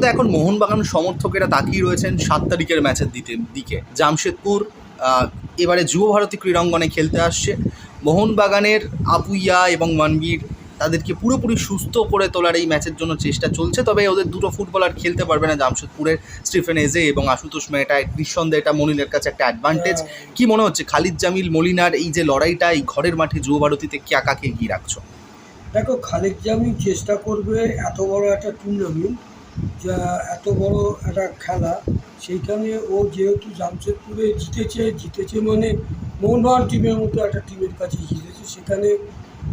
তো এখন মোহনবাগান সমর্থকেরা তাকিয়ে রয়েছেন সাত তারিখের ম্যাচের দিকে দিকে। জামশেদপুর এবারে যুব ভারতী ক্রীড়াঙ্গনে খেলতে আসছে। মোহনবাগানের আপুইয়া এবং মনবীর তাদেরকে পুরোপুরি সুস্থ করে তোলার এই ম্যাচের জন্য চেষ্টা চলছে তবে ওদের দুটো ফুটবলার খেলতে পারবে না জামশেদপুরের স্টিফেন এজে এবং আশুতোষ মেহটা নিঃসন্দেহে এটা মলিনের কাছে একটা অ্যাডভান্টেজ কি মনে হচ্ছে? খালিদ জামিল মলিনার এই যে লড়াইটা এই ঘরের মাঠে যুব ভারতীতে কে কাকে এগিয়ে রাখছো? দেখো খালেক জামি চেষ্টা করবে এত বড় একটা টুর্নামেন্ট যা এত বড় একটা খেলা, সেইখানে ও যেহেতু জামশেদপুরে জিতেছে জিতেছে মানে মোহনবাগান টিমের মতো একটা টিমের কাছে জিতেছে, সেখানে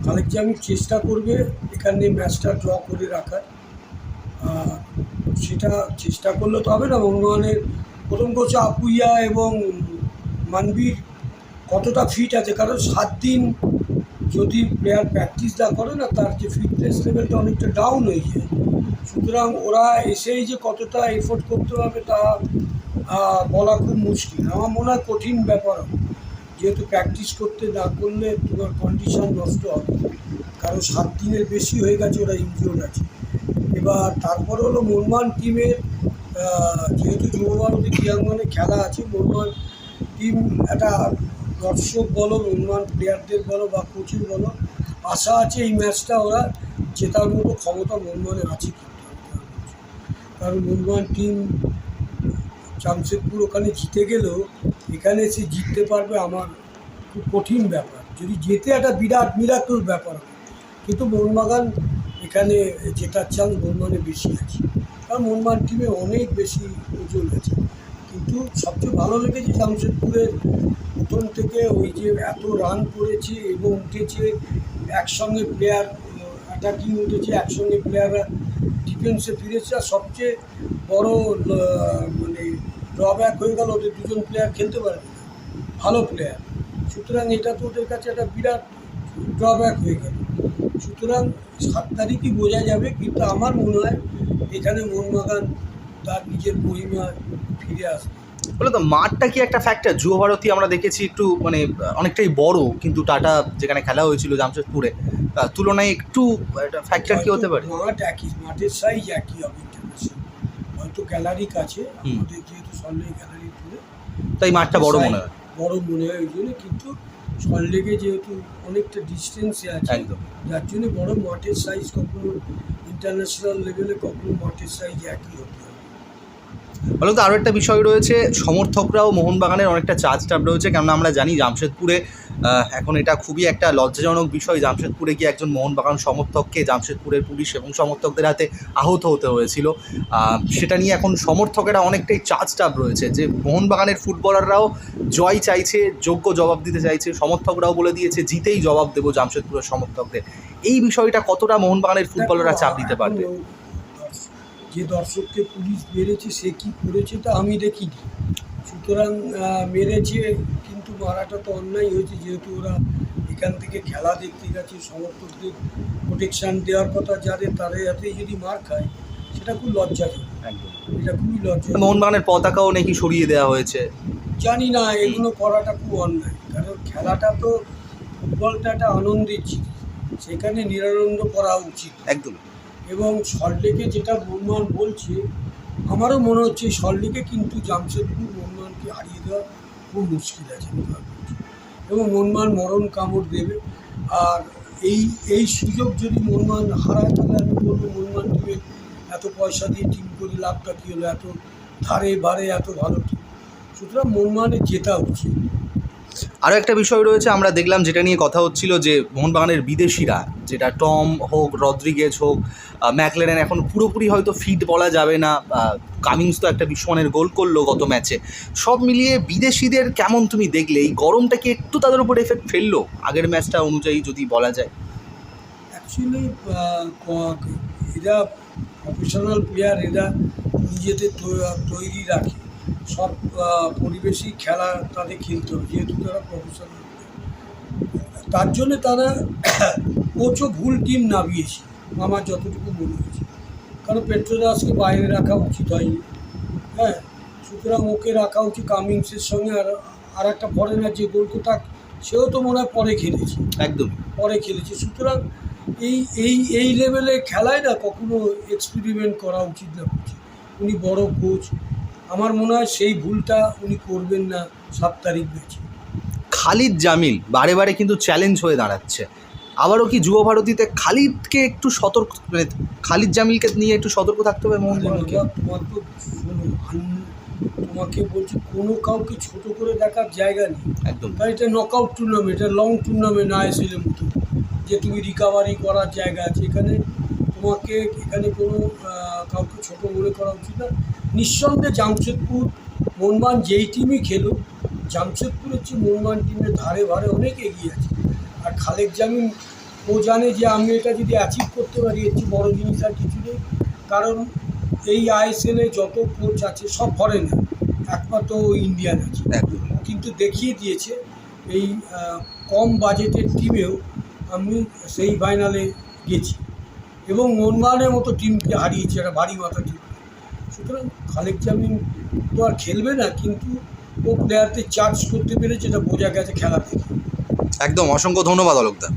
খালেক জামি চেষ্টা করবে এখানে ম্যাচটা ড্র করে রাখার। সেটা চেষ্টা করলে তো হবে না মোহনবাগানের প্রথম কোচ আপুইয়া এবং মানবীর কতটা ফিট আছে, কারণ সাত দিন যদি প্লেয়ার প্র্যাকটিস না করে না, তার যে ফিটনেস লেভেলটা অনেকটা ডাউন হয়ে যায়। সুতরাং ওরা এসেই যে কতটা এফোর্ট করতে হবে তা বলা খুব মুশকিল। আমার মনে হয় কঠিন ব্যাপার যেহেতু প্র্যাকটিস করতে না করলে তোমার কন্ডিশন নষ্ট হবে। কারণ সাত দিনের বেশি হয়ে গেছে ওরা ইনজিওর আছে। এবার তারপর হলো মোহনবাগান টিমের যেহেতু যুব ভারতী খেলা আছে মোহনবাগান টিম একটা দর্শক বলো মোহনবাগান প্লেয়ারদের বলো বা কোচিং বলো, আশা আছে এই ম্যাচটা ওরা জেতার মতো ক্ষমতা মোহনবাগানের আছে কারণ মোহনবাগান টিম, জামশেদপুর ওখানে জিতে গেলেও এখানে সে জিততে পারবে আমার খুব কঠিন ব্যাপার। যদি জেতে একটা বিরাট মিরাকুল ব্যাপার কিন্তু মোহনবাগান এখানে জেতার চান্স মোহনবাগানে বেশি আছে। কারণ মোহনবাগান টিমে অনেক বেশি ওজন আছে। কিন্তু সবচেয়ে ভালো লেগেছে জামশেদপুরের প্রথম থেকে ওই যে এত রান করেছে এবং উঠেছে, একসঙ্গে প্লেয়ার অ্যাটাকিং উঠেছে, একসঙ্গে প্লেয়াররা ডিফেন্সে ফিরেছে। আর সবচেয়ে বড় মানে ড্রব্যাক হয়ে গেল ওদের দুজন প্লেয়ার খেলতে পারবে না। ভালো প্লেয়ার সুতরাং এটা তো ওদের কাছে একটা বিরাট ড্রব্যাক হয়ে গেল। সুতরাং সাত তারিখই বোঝা যাবে, কিন্তু আমার মনে হয় এখানে মোহনবাগান তার নিজের মহিমা ফিরে আসবে। বলে তো মাঠটা কি একটা ফ্যাক্টর যুব ভারতী আমরা দেখেছি একটু মানে অনেকটাই বড় কিন্তু টাটা যেখানে খেলা হয়েছিল জামশেদপুরে তার তুলনায় একটু একটা ফ্যাক্টর কি হতে পারে? মাঠ একই মাঠের সাইজ একই হবে হয়তো গ্যালারি কাছে আমাদের যেহেতু সল্লেক গ্যালারি তাই মাঠটা বড় মনে হয়। বড় মনে হয় ওই জন্য কিন্তু সল্লেকে যেহেতু অনেকটা ডিস্টেন্সে আছে একদম। যার জন্য বড় মাঠের সাইজ কখনো ইন্টারন্যাশনাল লেভেলে কখনো মাঠের সাইজ একই হবে। বলো তো আরও একটা বিষয় রয়েছে, সমর্থকরাও মোহনবাগানের অনেকটা চার্জ টাপ রয়েছে, কেননা আমরা জানি জামশেদপুরে এখন এটা খুবই একটা লজ্জাজনক বিষয়, জামশেদপুরে গিয়ে একজন মোহনবাগান সমর্থককে জামশেদপুরের পুলিশ এবং সমর্থকদের হাতে আহত হতে হয়েছিল। সেটা নিয়ে এখন সমর্থকেরা অনেকটাই চার্জ টাপ রয়েছে, যে মোহনবাগানের ফুটবলাররাও জয় চাইছে, যোগ্য জবাব দিতে চাইছে, সমর্থকরাও বলে দিয়েছে, জিতেই জবাব দেবো জামশেদপুরের সমর্থকদের। এই বিষয়টা কতটা মোহনবাগানের ফুটবলাররা চাপ দিতে পারবে? যে দর্শককে পুলিশ মেরেছে সে কি করেছে তা আমি দেখিনি। সুতরাং মেরেছে কিন্তু মারাটা তো অন্যায় হয়েছে যেহেতু ওরা এখান থেকে খেলা দেখতে গেছে সমর্থকদের প্রোটেকশান দেওয়ার কথা যাদের তাদের হাতেই যদি মার খায় সেটা খুব লজ্জাজনক। একদম। এটা খুবই লজ্জাজনক। মোহনবাগানের পতাকাও নাকি সরিয়ে দেওয়া হয়েছে? জানি না এগুলো করাটা খুব অন্যায় কারণ খেলাটা তো ফুটবলটা একটা আনন্দের জিনিস। সেখানে নিরানন্দ করা উচিত। একদম। এবং সল্টলেকে যেটা মোহনবাগান বলছে, আমারও মনে হচ্ছে সল্টলেকে কিন্তু জামশেদপুর মোহনবাগানকে হারিয়ে দেওয়া খুব মুশকিল আছে এবং মোহনবাগান মরণ কামড় দেবে। আর এই এই সুযোগ যদি মোহনবাগান হারায়, তাহলে আমি বলব মোহনবাগান টিমের এত পয়সা দিয়ে টিম করে লাভটা কী হলো? এত ধারে বারে এত ভালো টিম সুতরাং মোহনবাগানের জেতা উচিত। আরও একটা বিষয় রয়েছে আমরা দেখলাম যেটা নিয়ে কথা হচ্ছিল যে মোহনবাগানের বিদেশিরা যেটা টম হোক রদ্রিগেজ হোক আহ, ম্যাকলেরেন এখন পুরোপুরি হয়তো ফিট বলা যাবে না কামিংস তো একটা বিশ্বমানের গোল করল গত ম্যাচে। সব মিলিয়ে বিদেশিদের কেমন তুমি দেখলে? এই গরমটা কি একটু তাদের উপর এফেক্ট ফেলল? আগের ম্যাচটা অনুযায়ী যদি বলা যায়। অ্যাকচুয়ালি এরা প্রফেশনাল প্লেয়ার এরা নিজেদের তৈরি রাখে। সব পরিবেশই খেলা তাদের খেলতে হবে যেহেতু তারা প্রফেশনাল তার জন্য তারা কোচও ভুল টিম নামিয়েছে আমার যতটুকু মনে হয়েছে। কারণ পেট্রোদাসকে বাইরে রাখা উচিত হয়নি। হ্যাঁ সুতরাং ওকে রাখা উচিত কামিংসের সঙ্গে। আর আর একটা ফরেনার যে গোলকোটা সেও তো মনে হয় পরে খেলেছে। একদম। পরে খেলেছে। সুতরাং এই এই এই লেভেলে খেলায় না কখনো এক্সপেরিমেন্ট করা উচিত না। উচিত উনি বড় কোচ আমার মনে হয় সেই ভুলটা উনি করবেন না সাত তারিখ ম্যাচে খালিদ জামিল বারে বারে কিন্তু চ্যালেঞ্জ হয়ে দাঁড়াচ্ছে। আবারও কি যুব ভারতীতে খালিদকে একটু সতর্ক মানে খালিদ জামিলকে নিয়ে একটু সতর্ক থাকতে হবে বাবা, তোমার তো শোনো তোমাকে বলছি কোনো কাউকে ছোট করে দেখার জায়গা নেই। একদম। কারণ এটা নকআউট টুর্নামেন্ট এটা লং টুর্নামেন্ট না এর মতো। যে তুমি রিকাভারি করার জায়গা আছে এখানে তোমাকে এখানে কোনো কাউকে ছোট মনে করা উচিত না। নিঃসন্দেহে জামশেদপুর মোহনবাগান যেই টিমই খেলুক জামশেদপুর হচ্ছে মোহনবাগান টিমের ধারে ভারে অনেক এগিয়ে আছে। আর খালেক জামিন ও জানে যে আমি এটা যদি অ্যাচিভ করতে পারি চেয়ে বড় জিনিস আর কিছু নেই। কারণ এই আইএসএলে যত কোচ আছে সব ফরেনার একমাত্র ইন্ডিয়ান আছে। কিন্তু দেখিয়ে দিয়েছে এই কম বাজেটের টিমেও আমি সেই ফাইনালে গেছি। এবং মনমানের মতো টিমকে হারিয়েছে, একটা ভারী মাথা টিম সুতরাং খালেক জামিন তো আর খেলবে না, কিন্তু ও প্লেয়ারদের চার্জ করতে পেরেছে, এটা বোঝা গেছে খেলা থেকে। একদম, অসংখ্য ধন্যবাদ অলোকদা